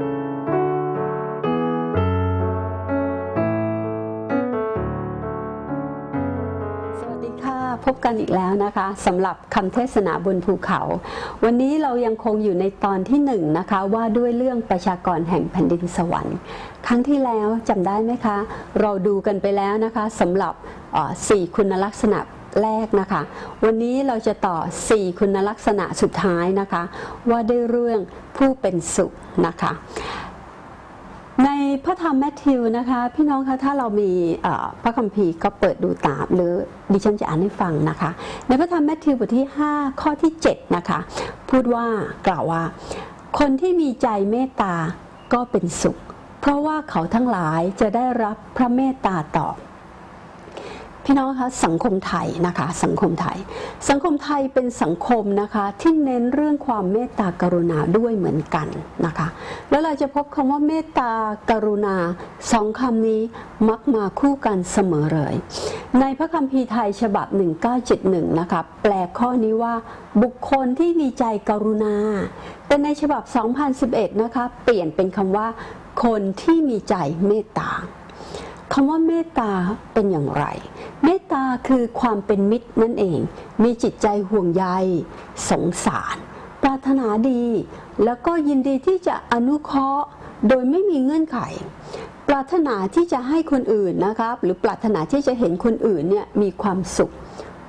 สวัสดีค่ะ พบกันอีกแล้วนะคะสำหรับคำเทศนาบนภูเขา วันนี้เรายังคงอยู่ในตอนที่หนึ่งนะคะ ว่าด้วยเรื่องประชากรแห่งแผ่นดินสวรรค์ ครั้งที่แล้วจำได้ไหมคะ เราดูกันไปแล้วนะคะสำหรับสี่คุณลักษณะ แรกนะคะ วันนี้เราจะต่อ 4 คุณลักษณะสุดท้ายนะคะ ว่าด้วยเรื่องผู้เป็นสุขนะคะ ในพระธรรมแมทธิวนะคะ พี่น้องคะถ้าเรามีพระคัมภีร์ก็เปิดดูตามหรือดิฉันจะอ่านให้ฟังนะคะ ในพระธรรมแมทธิวบทที่ 5 ข้อที่ 7 นะคะ พูดว่ากล่าวว่า คนที่มีใจเมตตาก็เป็นสุข เพราะว่าเขาทั้งหลายจะได้รับพระเมตตาตอบ พี่น้องคะสังคมไทยนะคะสังคมไทย สังคมไทยเป็นสังคมนะคะที่เน้นเรื่องความเมตตากรุณาด้วยเหมือนกันนะคะแล้วเราจะพบคำว่าเมตตากรุณาสองคำนี้มักมาคู่กันเสมอเลย ในพระคัมภีร์ไทยฉบับ 1971นะคะแปลข้อนี้ว่าบุคคลที่มีใจกรุณา แต่ในฉบับ 2011นะคะเปลี่ยนเป็นคำว่า คนที่มีใจเมตตา คำว่าเมตตาเป็นอย่างไร เมตตาคือความเป็นมิตรนั่นเอง มีจิตใจห่วงใย สงสาร ปรารถนาดี แล้วก็ยินดีที่จะอนุเคราะห์โดยไม่มีเงื่อนไข ปรารถนาที่จะให้คนอื่นนะครับ หรือปรารถนาที่จะเห็นคนอื่นเนี่ยมีความสุข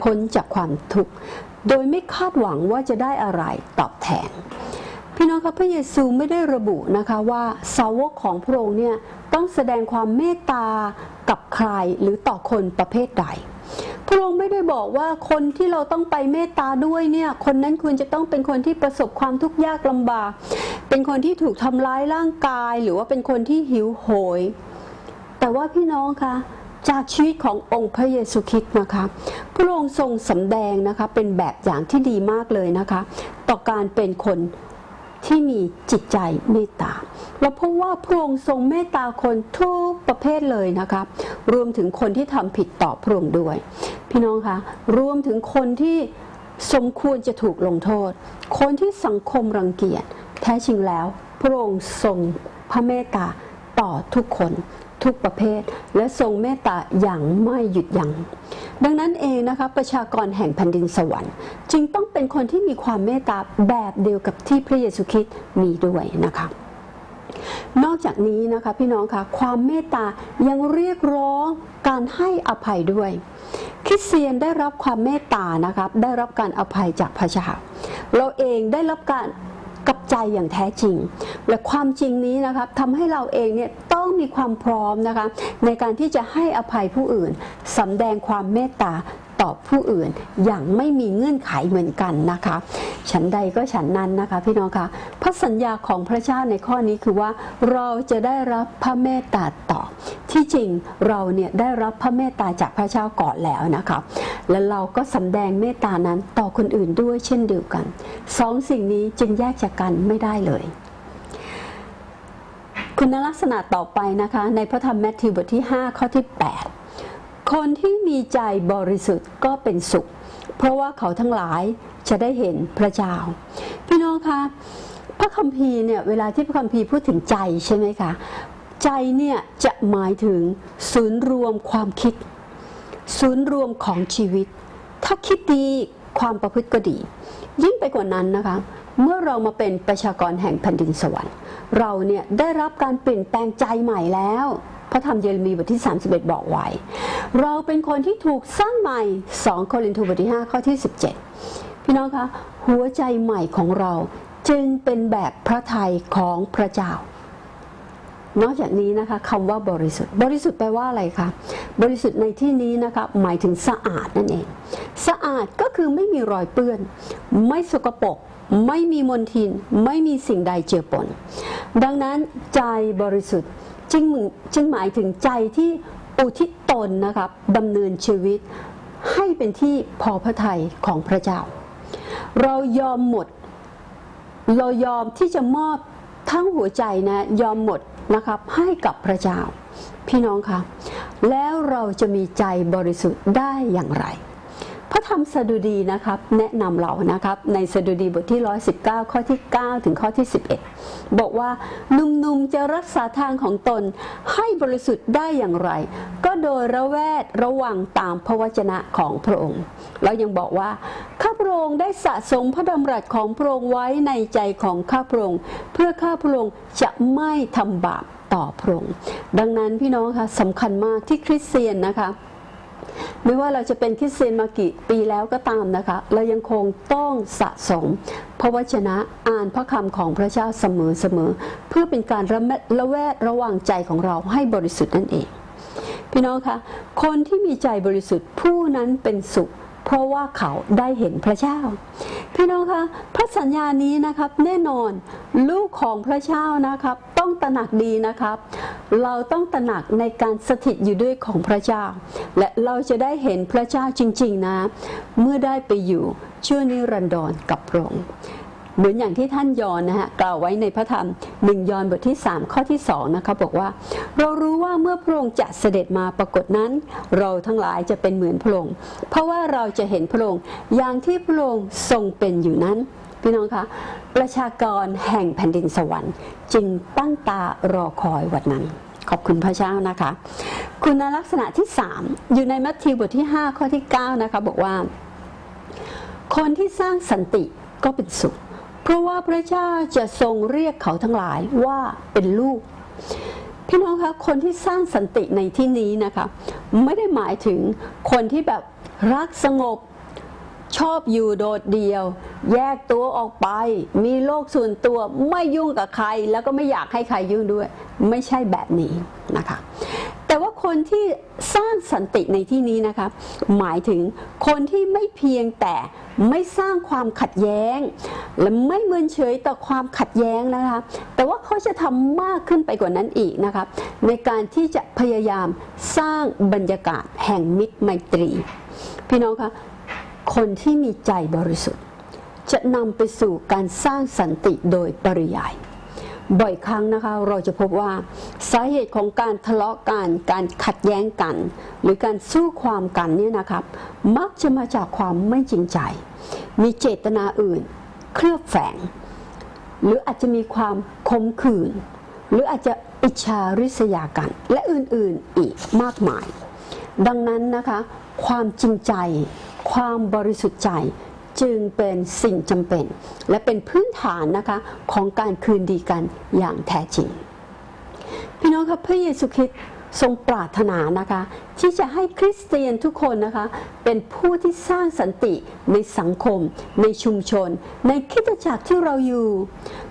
พ้นจากความทุกข์ โดยไม่คาดหวังว่าจะได้อะไรตอบแทน พี่น้องครับพระเยซูไม่ได้ระบุนะคะว่าสาวกของพระองค์เนี่ยต้องแสดงความเมตตากับใครหรือต่อคนประเภทใด พระองค์ไม่ได้บอกว่าคนที่เราต้องไปเมตตาด้วยเนี่ยคนนั้นควรจะต้องเป็นคนที่ประสบความทุกข์ยากลำบาก เป็นคนที่ถูกทำร้ายร่างกาย หรือว่าเป็นคนที่หิวโหย แต่ว่าพี่น้องคะจากชีวิตขององค์พระเยซูคริสต์นะคะ พระองค์ทรงสำแดงนะคะเป็นแบบอย่างที่ดีมากเลยนะคะ ต่อการเป็นคน ที่มีจิตใจเมตตาเราพบว่าพระองค์ทรงเมตตาคนทุกประเภทเลยนะคะรวมถึงคนที่ทำผิดต่อพระองค์ด้วย พี่น้องคะรวมถึงคนที่สมควรจะถูกลงโทษ คนที่สังคมรังเกียจแท้จริงแล้ว พระองค์ทรงพระเมตตาต่อทุกคนทุกประเภท และทรงเมตตาอย่างไม่หยุดยัง้ง ดังนั้นเองนะคะประชากรแห่งแผ่นดินสวรรค์จึงต้องเป็นคนที่มีความเมตตาแบบเดียวกับที่พระเยซูคริสต์มีด้วยนะคะนอกจากนี้นะคะพี่น้องคะความเมตตายังเรียกร้องการให้อภัยด้วย คริสเตียนได้รับความเมตตานะครับได้รับการอภัยจากพระเจ้าเราเองได้รับการ กับใจอย่างแท้จริง และความจริงนี้นะครับทำให้เราเองเนี่ยต้องมีความพร้อมนะคะในการที่จะให้อภัยผู้อื่นสำแดงความเมตตา ต่อผู้อื่นอย่างไม่มีเงื่อนไขเหมือนกันนะคะฉันใดก็ฉันนั้นนะคะพี่น้องคะพระสัญญาของพระเจ้าในข้อนี้คือว่าเราจะได้รับพระเมตตาต่อ ที่จริงเราเนี่ยได้รับพระเมตตาจากพระเจ้าก่อนแล้วนะคะและเราก็สำแดงเมตตานั้นต่อคนอื่นด้วยเช่นเดียวกันสองสิ่งนี้จึงแยกจากกันไม่ได้เลยคุณลักษณะต่อไปนะคะ ในพระธรรมแมทธิวบทที่ 5 ข้อที่ 8 คนที่มีใจบริสุทธิ์ก็เป็นสุข เพราะว่าเขาทั้งหลายจะได้เห็นพระเจ้า พี่น้องคะพระคัมภีร์เนี่ยเวลาที่พระคัมภีร์พูดถึงใจใช่ไหมคะใจเนี่ยจะหมายถึงศูนย์รวมความคิด ศูนย์รวมของชีวิต ถ้าคิดดีความประพฤติก็ดี ยิ่งไปกว่านั้นนะคะ เมื่อเรามาเป็นประชากรแห่งแผ่นดินสวรรค์ เราเนี่ยได้รับการเปลี่ยนแปลงใจใหม่แล้ว พระธรรมเยเรมีบทที่ 31 บอกไว้ เราเป็นคนที่ถูกสร้างใหม่ 2 โครินธ์บทที่ 5 ข้อที่ 17 พี่น้องคะ หัวใจใหม่ของเราจึงเป็นแบบพระทัยของพระเจ้า นอกจากนี้นะคะคำว่าบริสุทธิ์ บริสุทธิ์แปลว่าอะไรคะ บริสุทธิ์ในที่นี้นะคะหมายถึงสะอาดนั่นเอง สะอาดก็คือไม่มีรอยเปื้อน ไม่สกปรกไม่มีมลทิน ไม่มีสิ่งใดเจือปน ดังนั้นใจบริสุทธิ์ จึงจึงหมายถึงใจที่อุทิศตนนะครับดำเนินชีวิตให้เป็นที่พอพระทัยของพระเจ้า เรายอมหมด เรายอมที่จะมอบทั้งหัวใจนะยอมหมดนะครับให้กับพระเจ้า พี่น้องคะแล้วเราจะมีใจบริสุทธิ์ได้อย่างไร ระธรรมสดุดีนะครับแนะนำเรานะครับในสดุดีบทที่ 119 ข้อที่ 9 ถึงข้อที่ 11 บอกว่าหนุ่มๆจะรักษาทางของตนให้บริสุทธิ์ได้อย่างไร ก็โดยระแวดระวังตามพระวจนะของพระองค์แล้วยังบอกว่าข้าพระองค์ได้สะสมพระดำรัสของพระองค์ไว้ในใจของข้าพระองค์เพื่อข้าพระองค์จะไม่ทำบาปต่อพระองค์ดังนั้นพี่น้องคะสำคัญมากที่คริสเตียนนะคะ ไม่ว่าเราจะเป็นคริสเตียนมากี่ปีแล้วก็ตามนะคะ เรายังคงต้องสะสมพระวจนะอ่านพระคำของพระเจ้าเสมอๆเพื่อเป็นการระแวดระแวดระวังใจของเราให้บริสุทธิ์นั่นเอง พี่น้องคะคนที่มีใจบริสุทธิ์ผู้นั้นเป็นสุข เพราะว่าเขาได้เห็นพระเจ้า พี่น้องคะพระสัญญานี้นะครับแน่นอนลูกของพระเจ้านะครับ ต้องตระหนักดีนะครับ เราต้องตระหนักในการสถิตอยู่ด้วยของพระเจ้า และเราจะได้เห็นพระเจ้าจริง ๆ นะ เมื่อได้ไปอยู่ชั่วนิรันดรกับพระองค์เหมือนอย่างที่ท่านยอนนะฮะกล่าวไว้ในพระธรรมหนึ่งยอนบทที่ 3 ข้อที่2นะคะบอกว่า เรารู้ว่าเมื่อพระองค์จะเสด็จมาปรากฏนั้น เราทั้งหลายจะเป็นเหมือนพระองค์เพราะว่าเราจะเห็นพระองค์อย่างที่พระองค์ทรงเป็นอยู่นั้น พี่น้องคะประชากรแห่งแผ่นดินสวรรค์ จึงตั้งตารอคอยวันนั้น ขอบคุณพระเจ้านะคะ คุณลักษณะที่ 3 อยู่ในมัทธิวบทที่ 5 ข้อที่ 9 นะคะ บอกว่า คนที่สร้างสันติก็เป็นสุข เพราะว่าพระเจ้าจะทรงเรียกเขาทั้งหลายว่าเป็นลูกพี่น้องคะคนที่สร้างสันติในที่นี้นะคะ ไม่ได้หมายถึงคนที่แบบรักสงบ ชอบอยู่โดดเดี่ยว แยกตัวออกไป มีโลกส่วนตัวไม่ยุ่งกับใคร แล้วก็ไม่อยากให้ใครยุ่งด้วย ไม่ใช่แบบนี้นะคะ แต่ว่าคนที่สร้างสันติในที่นี้นะคะ หมายถึงคนที่ไม่เพียงแต่ไม่สร้างความขัดแย้ง และไม่เมินเฉยต่อความขัดแย้งนะคะ แต่ว่าเขาจะทำมากขึ้นไปกว่านั้นอีกนะคะ ในการที่จะพยายามสร้างบรรยากาศแห่งมิตรไมตรีพี่น้องคะ คนที่มีใจบริสุทธิ์ จะนำไปสู่การสร้างสันติโดยปริยาย บ่อยครั้งนะคะเราจะพบว่าสาเหตุของการทะเลาะกันการขัดแย้งกัน หรือการสู้ความกันเนี่ยนะครับ มักจะมาจากความไม่จริงใจ มีเจตนาอื่น เคลือบแฝง หรืออาจจะมีความคมขื่นหรืออาจจะอิจฉาริษยากัน และอื่นๆอีกมากมาย ดังนั้นนะคะ ความจริงใจ ความบริสุทธิ์ใจจึงเป็นสิ่งจำเป็น และเป็นพื้นฐานนะคะของการคืนดีกันอย่างแท้จริง พี่น้องครับพระเยซูคริสต์ทรงปรารถนานะคะ ที่จะให้คริสเตียนทุกคนนะคะ เป็นผู้ที่สร้างสันติในสังคม ในชุมชน ในคริสตจักรที่เราอยู่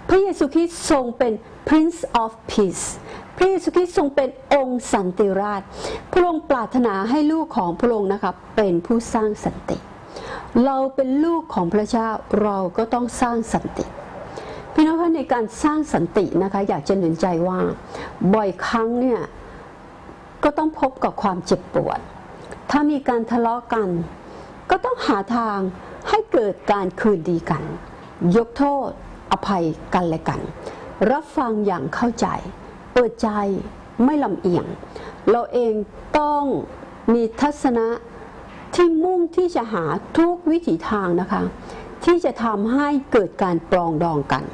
พระเยซูคริสต์ทรงเป็น Prince of Peace ระเยซูคริสต์ทรงเป็นองค์สันติราช พระองค์ปรารถนาให้ลูกของพระองค์นะคะเป็นผู้สร้างสันติ เราเป็นลูกของพระเจ้าเราก็ต้องสร้างสันติพี่น้องคะในการสร้างสันตินะคะอยากจะหนุนใจว่าบ่อยครั้งเนี่ยก็ต้องพบกับความเจ็บปวด ถ้ามีการทะเลาะกัน ก็ต้องหาทางให้เกิดการคืนดีกัน ยกโทษ อภัยกันและกัน รับฟังอย่างเข้าใจ ปิดใจไม่ลำเอียง เราเองต้องมีทัศนะที่มุ่งที่จะหาทุกวิถีทางนะคะ ที่จะทำให้เกิดการปรองดองกัน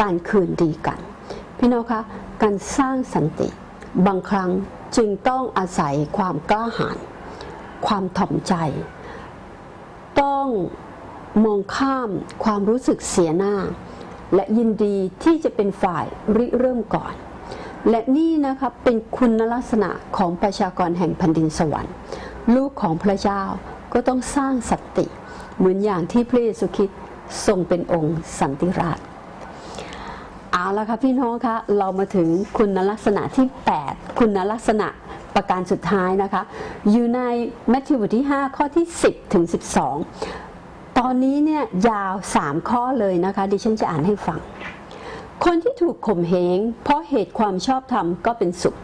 การคืนดีกัน พี่น้องคะการสร้างสันติ บางครั้งจึงต้องอาศัยความกล้าหาญความถ่อมใจ ต้องมองข้ามความรู้สึกเสียหน้า และยินดีที่จะเป็นฝ่ายริเริ่มก่อน และนี่นะครับเป็นคุณลักษณะของประชากรแห่งแผ่นดินสวรรค์ ลูกของพระเจ้าก็ต้องสร้างสติ เหมือนอย่างที่พระเยซูคริสต์ทรงเป็นองค์สันติราชเอาละค่ะพี่น้องคะเรามาถึงคุณลักษณะที่ 8 คุณลักษณะประการสุดท้ายนะคะ อยู่ในมัทธิวบทที่ 5 ข้อที่ 10 ถึง 12 ตอนนี้เนี่ยยาว 3 ข้อเลยนะคะ ดิฉันจะอ่านให้ฟัง คนที่ถูกข่มเหงเพราะเหตุความชอบธรรมก็เป็นสุข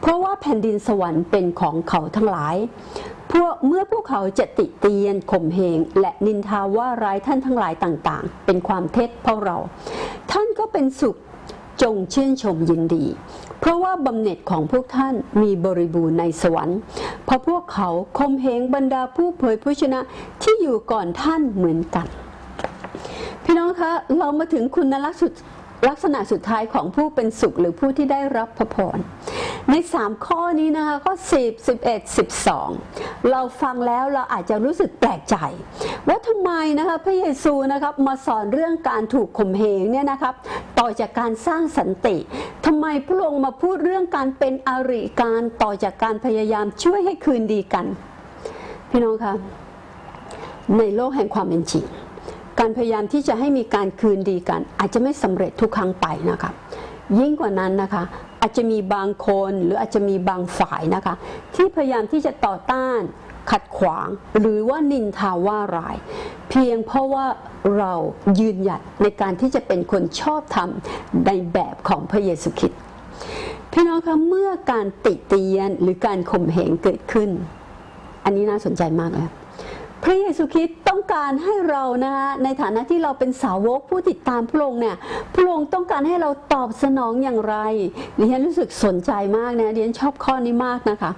เพราะว่าแผ่นดินสวรรค์เป็นของเขาทั้งหลาย พวกเมื่อพวกเขาจะติเตียนข่มเหงและนินทาว่าร้ายท่านทั้งหลายต่างๆ เป็นความเท็จเพราะเรา ท่านก็เป็นสุขจงชื่นชมยินดี เพราะว่าบำเหน็จของพวกท่านมีบริบูรณ์ในสวรรค์ เพราะพวกเขาคมเหงบรรดาผู้เผยพระชนะที่อยู่ก่อนท่านเหมือนกัน พี่น้องคะเรามาถึงคุณลักษณะ ลักษณะสุดท้ายของผู้เป็นสุขหรือผู้ที่ได้รับพระพรใน 3 ข้อนี้นะคะข้อ10 11 12 เราฟังแล้วเราอาจจะรู้สึกแปลกใจ ว่าทำไมนะคะพระเยซูนะครับมาสอนเรื่องการถูกข่มเหงเนี่ยนะครับต่อจากการสร้างสันติทำไมพระองค์มาพูดเรื่องการเป็นอริการต่อจากการพยายามช่วยให้คืนดีกัน พี่น้องคะในโลกแห่งความเป็นจริง การพยายามที่จะให้มีการคืนดีกัน อาจจะไม่สำเร็จทุกครั้งไปนะคะยิ่งกว่านั้นนะคะ อาจจะมีบางคนหรืออาจจะมีบางฝ่ายนะคะ ที่พยายามที่จะต่อต้านขัดขวาง หรือว่านินทาว่าร้าย เพียงเพราะว่าเรายืนหยัดในการที่จะเป็นคนชอบธรรมในแบบของพระเยซูคริสต์พี่น้องคะเมื่อการติเตียนหรือการข่มเหงเกิดขึ้น อันนี้น่าสนใจมากเลย พระเยซูคริสต์ต้องการให้เรานะคะในฐานะที่เราเป็นสาวกผู้ติดตามพระองค์เนี่ยพระองค์ต้องการให้เราตอบสนองอย่างไรดิฉันรู้สึกสนใจมากนะดิฉันชอบข้อนี้มากนะคะ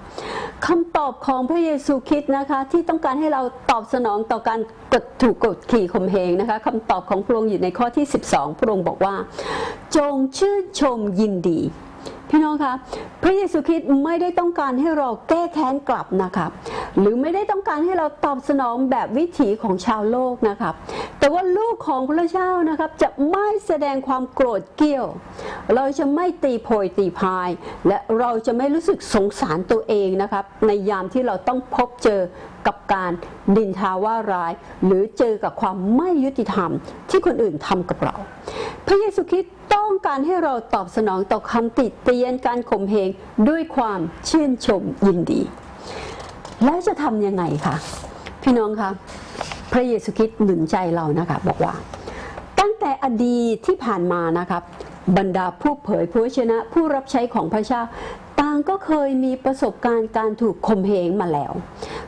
คำตอบของพระเยซูคริสต์นะคะ ที่ต้องการให้เราตอบสนองต่อการกดถูกกดขี่ข่มเหงนะคะคำตอบของพระองค์อยู่ในข้อที่ 12 พระองค์บอกว่า จงชื่นชมยินดีพี่น้องคะพระเยซูคริสต์ไม่ได้ต้องการให้เราแก้แค้นกลับนะครับ หรือไม่ได้ต้องการให้เราตอบสนองแบบวิถีของชาวโลกนะครับ แต่ว่าลูกของพระเจ้านะครับจะไม่แสดงความโกรธเกรี้ยว เราจะไม่ตีโพยตีพาย และเราจะไม่รู้สึกสงสารตัวเองนะครับ ในยามที่เราต้องพบเจอกับการดินทาว่าร้าย หรือเจอกับความไม่ยุติธรรม ที่คนอื่นทำกับเรา พระเยซูคริสต์ต้องการให้เราตอบสนองต่อคำติเตียนการข่มเหงด้วยความชื่นชมยินดี แล้วจะทำยังไงคะพี่น้องคะพระเยซูคริสต์หนุนใจเรานะคะบอกว่า ตั้งแต่อดีตที่ผ่านมานะครับ บรรดาผู้เผยพระวจนะผู้รับใช้ของพระเจ้าต่างก็เคยมีประสบการณ์การถูกข่มเหงมาแล้ว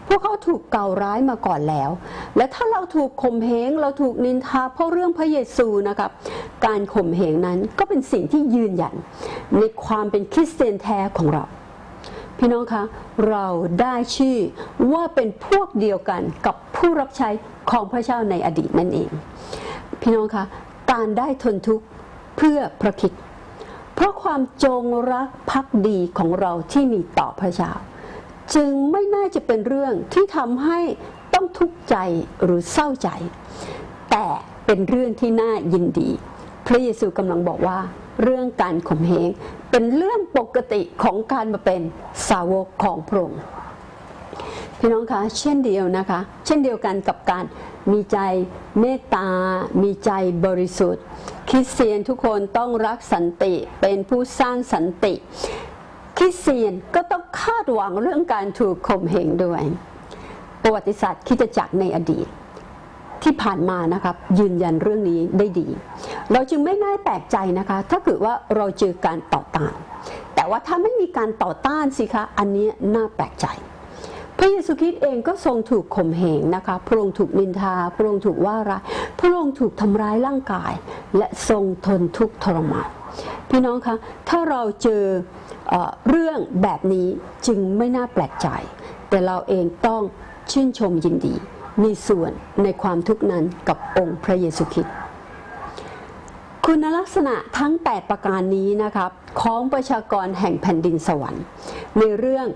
พวกเขาถูกเก่าร้ายมาก่อนแล้ว และถ้าเราถูกข่มเหงเราถูกนินทาเพราะเรื่องพระเยซูนะครับ การข่มเหงนั้นก็เป็นสิ่งที่ยืนยันในความเป็นคริสเตียนแท้ของเรา พี่น้องคะเราได้ชื่อว่าเป็นพวกเดียวกันกับผู้รับใช้ของพระเจ้าในอดีตนั่นเอง พี่น้องคะการได้ทนทุกข์เพื่อพระคิดเพราะความจงรักภักดีของเราที่มีต่อพระเจ้า จึงไม่น่าจะเป็นเรื่องที่ทำให้ต้องทุกข์ใจหรือเศร้าใจ แต่เป็นเรื่องที่น่ายินดี พระเยซูกำลังบอกว่า เรื่องการข่มเหงเป็นเรื่องปกติของการมาเป็นสาวกของพระองค์พี่น้องคะเช่นเดียวนะคะ เช่นเดียวกันกับการมีใจเมตตา มีใจบริสุทธิ์ คริสเตียนทุกคนต้องรักสันติเป็นผู้สร้างสันติ คริสเตียนก็ต้องคาดหวังเรื่องการถูกข่มเหงด้วย ประวัติศาสตร์คิดจักรในอดีตที่ผ่านมานะครับยืนยันเรื่องนี้ได้ดี เราจึงไม่น่าแปลกใจนะคะ ถ้าเกิดว่าเราเจอการต่อต้าน แต่ว่าถ้าไม่มีการต่อต้านสิคะอันนี้น่าแปลกใจ พระเยซูคริสต์เองก็ทรงถูกข่มเหงนะคะ พระองค์ถูกนินทา พระองค์ถูกว่าร้ายพระองค์ถูกทำร้ายร่างกาย และทรงทนทุกข์ทรมานพี่น้องคะถ้าเราเจอเออเรื่องแบบนี้จึงไม่น่าแปลกใจ แต่เราเองต้องชื่นชมยินดี มีส่วนในความทุกข์นั้นกับองค์พระเยซูคริสต์ คุณลักษณะทั้ง 8 ประการนี้นะครับของประชากรแห่งแผ่นดินสวรรค์ ในเรื่อง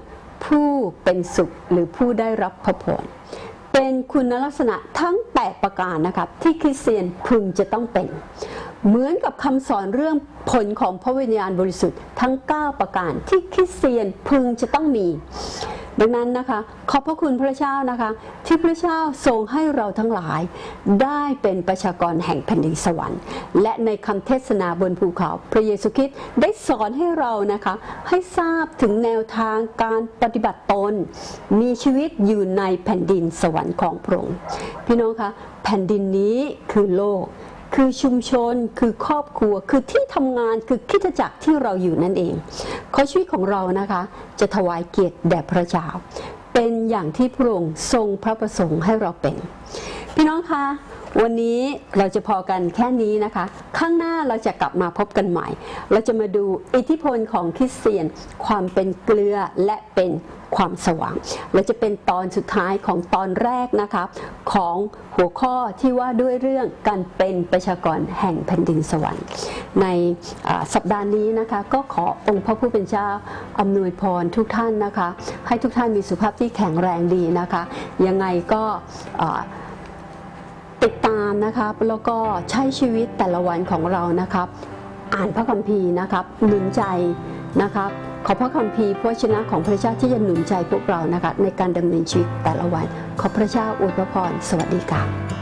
ผู้เป็นสุขหรือผู้ได้รับพระพรเป็นคุณลักษณะทั้ง 8 ประการนะครับที่คริสเตียนพึงจะต้องเป็น เหมือนกับคำสอนเรื่องผลของพระวิญญาณบริสุทธิ์ทั้ง 9 ประการที่คริสเตียนพึงจะต้องมี ดังนั้นนะคะขอบพระคุณพระเจ้านะคะ ที่พระเจ้าทรงให้เราทั้งหลาย ได้เป็นประชากรแห่งแผ่นดินสวรรค์ และในคำเทศนาบนภูเขา พระเยซูคริสต์ได้สอนให้เรานะคะ ให้ทราบถึงแนวทางการปฏิบัติตน มีชีวิตอยู่ในแผ่นดินสวรรค์ของพระองค์พี่น้องคะแผ่นดินนี้คือโลก คือชุมชนคือครอบครัวคือที่ทำงานคือคิดจักรที่เราอยู่นั่นเองขอชีวิตของเรานะคะ จะถวายเกียรติแด่พระเจ้า เป็นอย่างที่พระองค์ทรงพระประสงค์ให้เราเป็น พี่น้องคะ วันนี้เราจะพอกันแค่นี้นะคะ ข้างหน้าเราจะกลับมาพบกันใหม่ เราจะมาดูอิทธิพลของคริสเตียน ความเป็นเกลือและเป็นความสว่าง และจะเป็นตอนสุดท้ายของตอนแรกนะคะของหัวข้อที่ว่าด้วยเรื่องการเป็นประชากรแห่งแผ่นดินสวรรค์ ในสัปดาห์นี้นะคะ ก็ขอองค์พระผู้เป็นเจ้าอำนวยพรทุกท่านนะคะ ให้ทุกท่านมีสุขภาพที่แข็งแรงดีนะคะ ยังไงก็ ติดตามนะครับแล้วก็ใช้ชีวิตแต่ละวันของเรานะครับ อ่านพระคัมภีร์นะครับหนุนใจนะครับขอพระคัมภีร์พระชนะของพระเจ้าที่จะหนุนใจพวกเรานะคะในการดำเนินชีวิตแต่ละวัน ขอพระเจ้าอวยพรสวัสดีค่ะ